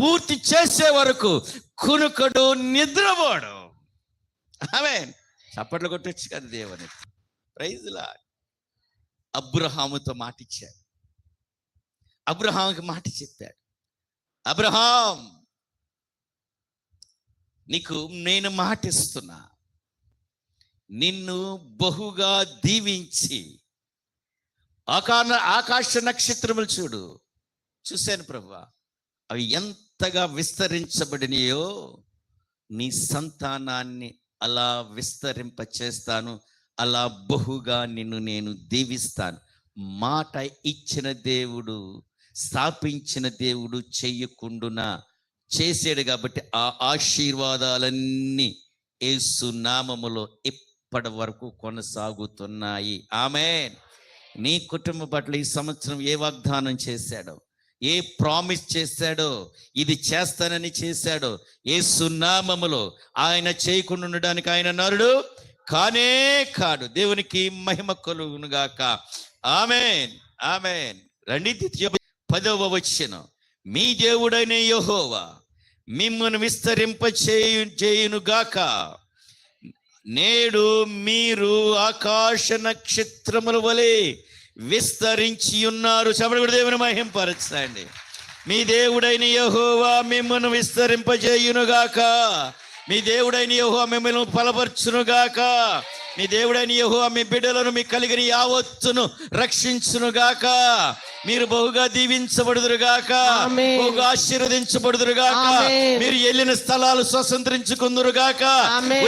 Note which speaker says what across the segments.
Speaker 1: పూర్తి చేసే వరకు కునుకడు నిద్రపోడు. ఆమె చప్పట్లు కొట్టొచ్చు కదా దేవుని. ప్రైజ్లా అబ్రహాముతో మాటిచ్చాడు. అబ్రహాంకి మాట చెప్పాడు. అబ్రహాం నీకు నేను మాటిస్తున్నా. నిన్ను బహుగా దీవించి ఆకాశ ఆకాశ నక్షత్రములు చూడు. చూశాను ప్రభు. అవి ఎంత ఎంతగా విస్తరించబడినయో నీ సంతానాన్ని అలా విస్తరింప చేస్తాను అలా బహుగా నిన్ను నేను దీవిస్తాను. మాట ఇచ్చిన దేవుడు స్థాపించిన దేవుడు చెయ్యకుండునా చేసాడు కాబట్టి ఆ ఆశీర్వాదాలన్నీ ఏసు నామములో ఇప్పటి వరకు కొనసాగుతున్నాయి. ఆమె నీ కుటుంబ పట్ల ఈ సంవత్సరం ఏ వాగ్దానం చేశాడో ఏ ప్రామిస్ చేశాడో ఇది చేస్తానని చేశాడో ఏ సున్నామములో ఆయన చేయకుండా ఉండడానికి ఆయన నరుడు కానే కాడు. దేవునికి మహిమ కలుగునుగాక. Amen amen. రండి పదవ వచ్చిన మీ దేవుడైన యహోవా మిమ్మల్ని విస్తరింప చేయు చేయునుగాక. నేడు మీరు ఆకాశ నక్షత్రముల వలె విస్తరించి ఉన్నారు. చెప్పడు దేవుని మహింపరచండి. మీ దేవుడైన యహోవా మిమ్మల్ని విస్తరింపజేయునుగాక. మీ దేవుడైన యహోవా మిమ్మల్ని బలపరచునుగాక. మీ దేవుడైన యెహోవా మీ బిడ్డలను మీ కలిగిన యావత్తును రక్షించునుగాక మీరు బహుగా దీవించబడుదురుగాక. బహుగా ఆశీర్వదించబడుదురుగాక. మీరు వెళ్ళిన స్థలాలు స్వతంత్రించుకుందురుగాక.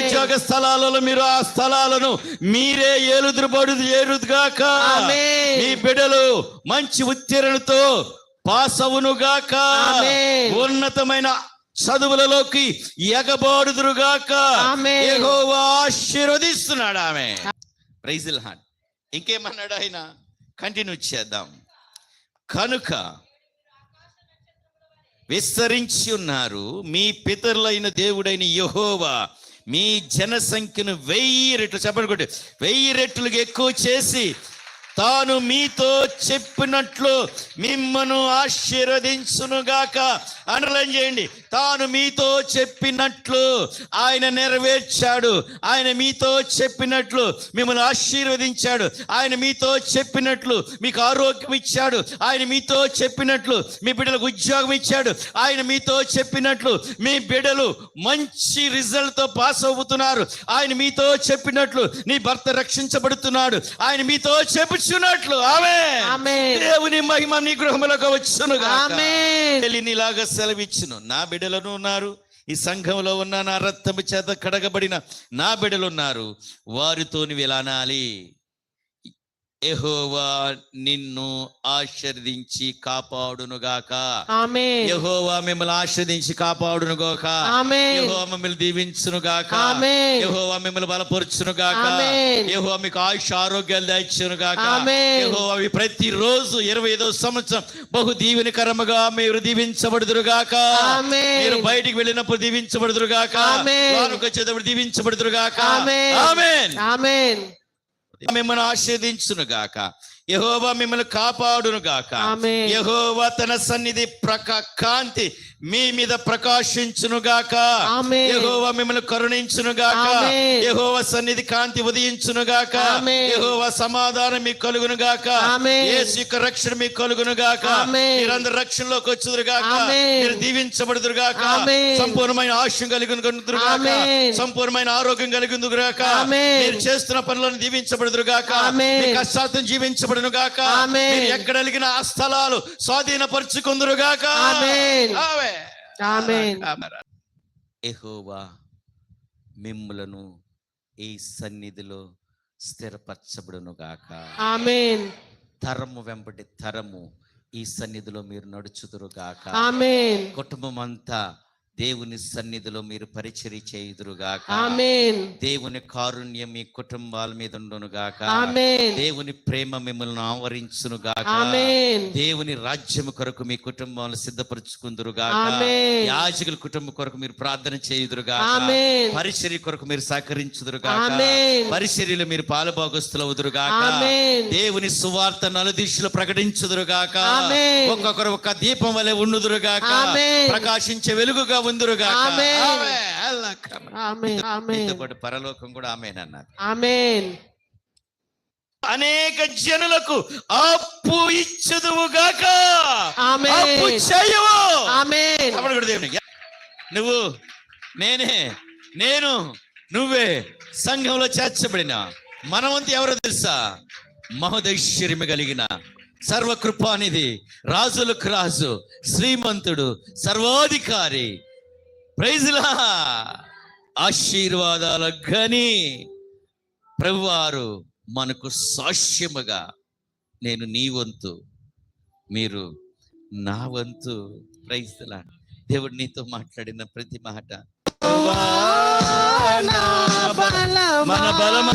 Speaker 1: ఉద్యోగ స్థలాలలో మీరు ఆ స్థలాలను మీరే ఏలుదురుబడు ఏరుదుగాక. మీ బిడ్డలు మంచి ఉత్తీర్ణతో పాస్ అవునుగాక. ఉన్నతమైన చదువులలోకి ఎగబాడుదురుగాక. ఆశీర్వదిస్తున్నాడు ఆమె ప్రైజిల్ హాన్ ఇంకేమన్నాడు ఆయన? కంటిన్యూ చేద్దాం. కనుక విస్తరించి ఉన్నారు మీ పితరులైన దేవుడైన యెహోవా మీ జనసంఖ్యను వెయ్యి రెట్లు చెప్పండి కొట్టి వెయ్యి రెట్లుగా ఎక్కువ చేసి తాను మీతో చెప్పినట్లు మిమ్మను ఆశీర్వదించునుగాక. అండర్లైన్ చేయండి. తాను మీతో చెప్పినట్లు ఆయన నెరవేర్చాడు. ఆయన మీతో చెప్పినట్లు మిమ్మల్ని ఆశీర్వదించాడు. ఆయన మీతో చెప్పినట్లు మీకు ఆరోగ్యం ఇచ్చాడు. ఆయన మీతో చెప్పినట్లు మీ బిడ్డలకు ఉద్యోగం ఇచ్చాడు. ఆయన మీతో చెప్పినట్లు మీ బిడ్డలు మంచి రిజల్ట్తో పాస్ అవుతున్నారు. ఆయన మీతో చెప్పినట్లు నీ భర్త రక్షించబడుతున్నాడు. ఆయన మీతో చెప్పుచున్నట్లు ఆమె. దేవుని మహిమ నీ గృహములకు వచ్చును
Speaker 2: ఆమేన్.
Speaker 1: నీలాగా సెలవిచ్చును. నా బిడ్డలను ఉన్నారు. ఈ సంఘంలో ఉన్న నా రక్తము చేత కడగబడిన నా బిడ్డలు ఉన్నారు వారితో నువ్వు ఇలా అనాలి యెహోవా నిన్ను ఆశీర్దించి కాపాడునుగాక
Speaker 2: ఆమేన్.
Speaker 1: యెహోవా మిమ్మల్ని ఆశ్రదించి కాపాడునుగాక
Speaker 2: ఆమేన్.
Speaker 1: యెహోవా మిమ్మల్ని దీవించునుగాక
Speaker 2: ఆమేన్.
Speaker 1: యెహోవా మిమ్మల్ని బలపరుచునుగాక
Speaker 2: ఆమేన్.
Speaker 1: యెహోవా మీకు ఆయుష్ ఆరోగ్యాలు దాయిచ్చునుగాక
Speaker 2: ఆమేన్.
Speaker 1: యెహోవా మీ ప్రతిరోజు ఇరవై ఐదో సంవత్సరం బహు దీవెనకరముగా మీరు దీవించబడుదురుగాక
Speaker 2: ఆమేన్.
Speaker 1: మీరు బయటికి వెళ్ళినప్పుడు దీవించబడుదురుగాక వచ్చేటప్పుడు దీవించబడుదురుగాక
Speaker 2: ఆమేన్.
Speaker 1: ఆమేన్
Speaker 2: ఆమేన్.
Speaker 1: మిమ్మల్ని ఆశీర్దించునుగాక యహోవా మిమ్మల్ని కాపాడునుగాక
Speaker 2: ఆమేన్.
Speaker 1: యహోవా తన సన్నిధి ప్రక కాంతి మీ మీద ప్రకాశించునుగాక
Speaker 2: ఆమేన్.
Speaker 1: యహోవా మిమ్మల్ని కరుణించునుగాక
Speaker 2: ఆమేన్.
Speaker 1: యహోవా సన్నిధి కాంతి ఉదయించునుగాక
Speaker 2: ఆమేన్.
Speaker 1: యహోవా సమాధానం మీకు కలుగునుగాక
Speaker 2: ఆమేన్.
Speaker 1: యేసు యొక్క రక్షణ మీకు కలుగునుగాక
Speaker 2: ఆమేన్.
Speaker 1: మీరందరూ రక్షణలోకి వచ్చుదురుగాక
Speaker 2: ఆమేన్.
Speaker 1: మీరు దీవించబడుదురుగాక
Speaker 2: ఆమేన్.
Speaker 1: సంపూర్ణమైన ఆశయం కలిగినగాక
Speaker 2: ఆమేన్.
Speaker 1: సంపూర్ణమైన ఆరోగ్యం కలిగిందుగాక
Speaker 2: ఆమేన్.
Speaker 1: మీరు చేస్తున్న పనులను దీవించబడుదురుగాక
Speaker 2: ఆమేన్.
Speaker 1: మీ కష్టార్థం జీవించబడునుగాక
Speaker 2: ఆమేన్.
Speaker 1: మీరు ఎక్కడ అలిగిన ఆ స్థలాలు.
Speaker 2: ఆమేన్.
Speaker 1: ఆమేన్. యెహోవా మిమ్ములను ఈ సన్నిధిలో స్థిరపరచబడునుగాక
Speaker 2: ఆమేన్.
Speaker 1: తరము వెంబడి తరము ఈ సన్నిధిలో మీరు నడుచుదురుగాక
Speaker 2: ఆమేన్.
Speaker 1: కుటుంబం అంతా దేవుని సన్నిధిలో మీరు పరిచర్య చేయుదురుగాక
Speaker 2: ఆమేన్.
Speaker 1: దేవుని కారుణ్యం మీ కుటుంబాల మీద ఉండును గాక.
Speaker 2: ఆమేన్.
Speaker 1: దేవుని ప్రేమ మిమ్మల్ని ఆవరించును గాక.
Speaker 2: ఆమేన్.
Speaker 1: దేవుని రాజ్యము కొరకు మీ కుటుంబాలను సిద్ధపరచుకుందురు గాక.
Speaker 2: ఆమేన్.
Speaker 1: యాజకుల కుటుంబం కొరకు మీరు ప్రార్థన చేయుదురు గాక.
Speaker 2: ఆమేన్.
Speaker 1: పరిచర్య కొరకు మీరు సహకరించుదురు గాక.
Speaker 2: ఆమేన్.
Speaker 1: పరిచర్యలో మీరు పాలుభాగస్తులు అవుదురు గాక.
Speaker 2: ఆమేన్.
Speaker 1: దేవుని సువార్త నలుదిశలు ప్రకటించుదురు గాక.
Speaker 2: ఆమేన్.
Speaker 1: ఒక్కొక్కరు ఒక దీపం వలె ఉండుదురు గాక.
Speaker 2: ఆమేన్.
Speaker 1: ప్రకాశించే వెలుగుగా ఉందురు గాక
Speaker 2: ఆమేన్.
Speaker 1: ఆమేన్. అల్లా కమ.
Speaker 2: ఆమేన్ ఆమేన్.
Speaker 1: మీతో పాటు పరలోకం కూడా ఆమెన్ అన్నారు.
Speaker 2: ఆమేన్.
Speaker 1: అనేక జనులకు అప్పు ఇచ్చుదువు గాక
Speaker 2: ఆమేన్.
Speaker 1: అప్పు చేయవు.
Speaker 2: ఆమేన్.
Speaker 1: అప్పుడు కూడా దేవునికి. నువ్వు నేనే నేను నువ్వే సంఘంలో చేర్చబడిన మనవంతి ఎవరో తెలుసా? మహోదైశ్వర్యము కలిగిన సర్వకృపానిధి రాజులకు రాజు శ్రీమంతుడు సర్వాధికారి ప్రైజ్లా ఆశీర్వాదాల గని ప్రభువారు మనకు సాక్ష్యముగా నేను నీ వంతు మీరు నా వంతు. ప్రైజ్లా దేవుడు నీతో మాట్లాడిన ప్రతి మాట. మన బలమ?